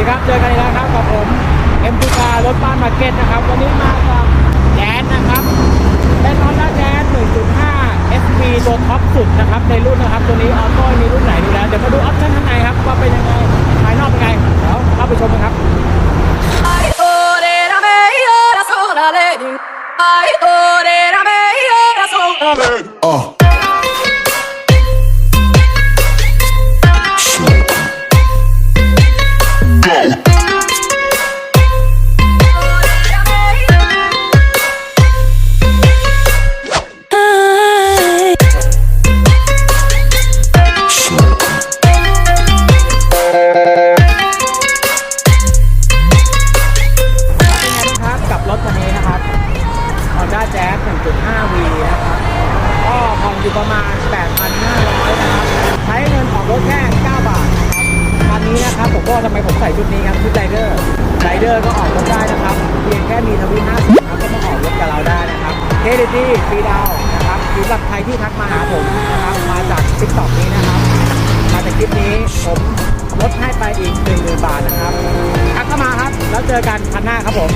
ดีครับ เจอกันอีกแล้วครับกับผมเอ็มพีการถบ้านมาร์เก็ตนะครับ วันนี้มากับแจ๊สนะครับเป็น Honda Jazz 1.5 SP ตัวท็อปสุดนะครับในรุ่นนะครับ ตัวนี้ออโต้มีรุ่นไหนดูแล้ว เดี๋ยวมาดูออปชั่นข้างในครับว่าเป็นยังไงภายนอกเป็นไงเดี๋ยวเข้าไปชมกันครับ Ay, Honda j a z 1.5V นะครับก็ผ่อนอยู่ประมาณ 8,500นะครับใช้เงินออกรถแค่ 9 บาทนะครับคันนี้นะครับผมก็ทำไมผมใส่ชุดนี้ครับชุดไรเดอร์ไรเดอร์ก็ออกรถได้นะครับ เพียงแค่มีทวิน50ครับก็มาออกรถกับเราได้นะครับเครดิตดีฟรีดาวนะครับสำหรับใครที่ทักมาหาผมนะครับมาจาก t ิ k t o k นี้นะครับ มาจากคลิปนี้ผมลดให้ไปอีก1 0,000บาทนะครับทักเข้ามาครับ แล้วเจอกันคันหน้าครับผม